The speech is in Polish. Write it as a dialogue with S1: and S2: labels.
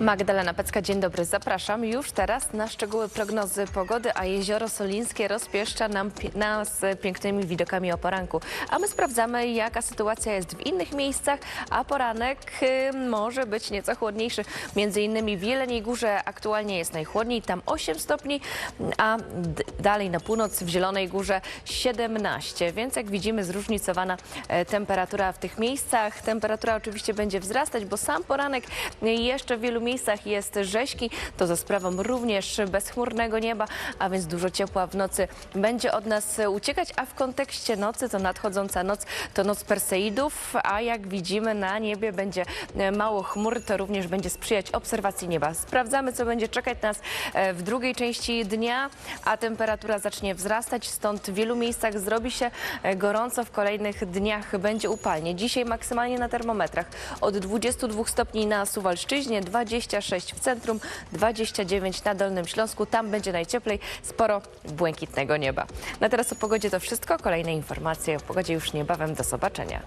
S1: Magdalena Pecka, dzień dobry, zapraszam już teraz na szczegóły prognozy pogody, a jezioro Solińskie rozpieszcza nam, nas pięknymi widokami o poranku. A my sprawdzamy, jaka sytuacja jest w innych miejscach, a poranek może być nieco chłodniejszy. Między innymi w Jeleniej Górze aktualnie jest najchłodniej, tam 8 stopni, a dalej na północ w Zielonej Górze 17, więc jak widzimy zróżnicowana e, temperatura w tych miejscach. Temperatura oczywiście będzie wzrastać, bo sam poranek jeszcze w wielu miejscach jest rzeźki. To za sprawą również bezchmurnego nieba, a więc dużo ciepła w nocy będzie od nas uciekać, a w kontekście nocy to nadchodząca noc to noc Perseidów, a jak widzimy na niebie będzie mało chmur, to również będzie sprzyjać obserwacji nieba. Sprawdzamy, co będzie czekać nas e, w drugiej części dnia, a temperatura zacznie wzrastać, stąd w wielu miejscach zrobi się e, gorąco, w kolejnych dniach będzie upalnie. Dzisiaj maksymalnie na termometrach od 22 stopni na Suwalszczyźnie, 26 w centrum, 29 na Dolnym Śląsku. Tam będzie najcieplej, sporo błękitnego nieba. Na teraz o pogodzie to wszystko. Kolejne informacje o pogodzie już niebawem. Do zobaczenia.